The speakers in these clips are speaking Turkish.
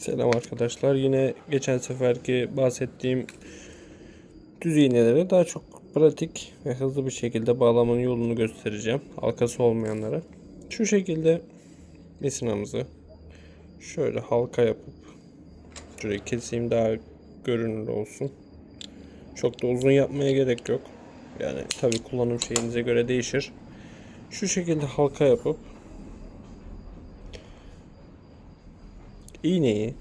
Selam arkadaşlar. Yine geçen seferki bahsettiğim düz iğnelere daha çok pratik ve hızlı bir şekilde bağlamanın yolunu göstereceğim. Halkası olmayanlara. Şu şekilde misinamızı şöyle halka yapıp şurayı keseyim daha görünür olsun. Çok da uzun yapmaya gerek yok. Yani tabi kullanım şeyinize göre değişir. Şu şekilde halka yapıp iğneyi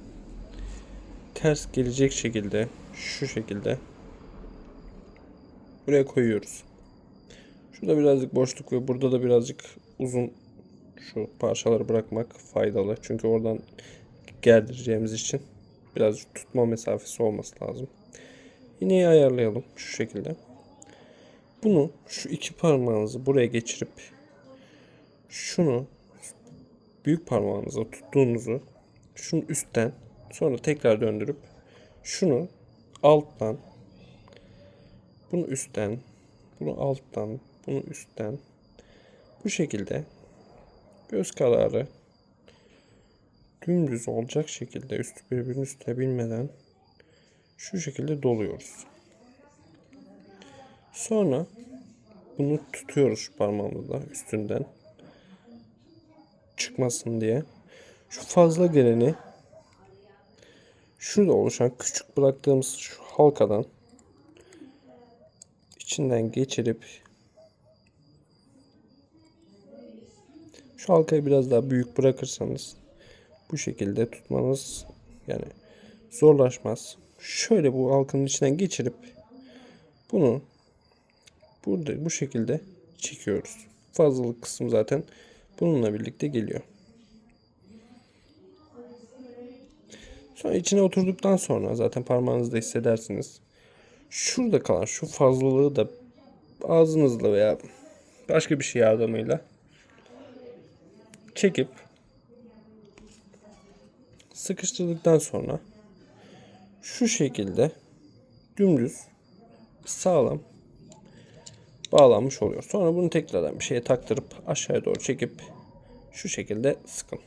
ters gelecek şekilde şu şekilde buraya koyuyoruz. Şurada birazcık boşluk ve burada da birazcık uzun şu parçaları bırakmak faydalı. Çünkü oradan gerdireceğimiz için birazcık tutma mesafesi olması lazım. İğneyi ayarlayalım şu şekilde. Bunu şu iki parmağınızı buraya geçirip şunu büyük parmağınıza tuttuğunuzu şunu üstten sonra tekrar döndürüp şunu alttan bunu üstten bunu alttan bunu üstten bu şekilde göz kararı dümdüz olacak şekilde üstü birbirinin üstüne binmeden şu şekilde doluyoruz. Sonra bunu tutuyoruz parmağımızla üstünden çıkmasın diye. Şu fazla geleni şurada oluşan küçük bıraktığımız şu halkadan içinden geçirip şu halkayı biraz daha büyük bırakırsanız bu şekilde tutmanız yani zorlaşmaz. Şöyle bu halkanın içinden geçirip bunu burada bu şekilde çekiyoruz. Fazlalık kısım zaten bununla birlikte geliyor. Sonra içine oturduktan sonra zaten parmağınızda hissedersiniz. Şurada kalan şu fazlalığı da ağzınızla veya başka bir şey yardımıyla çekip sıkıştırdıktan sonra şu şekilde dümdüz sağlam bağlanmış oluyor. Sonra bunu tekrardan bir şeye taktırıp aşağıya doğru çekip şu şekilde sıkın.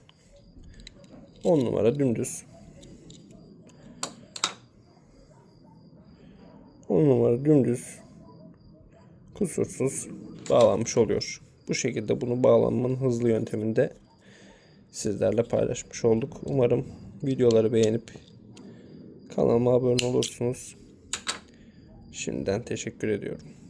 10 numara dümdüz 10 numara dümdüz kusursuz bağlanmış oluyor. Bu şekilde bunu bağlanmanın hızlı yönteminde sizlerle paylaşmış olduk. Umarım videoları beğenip kanalıma abone olursunuz. Şimdiden teşekkür ediyorum.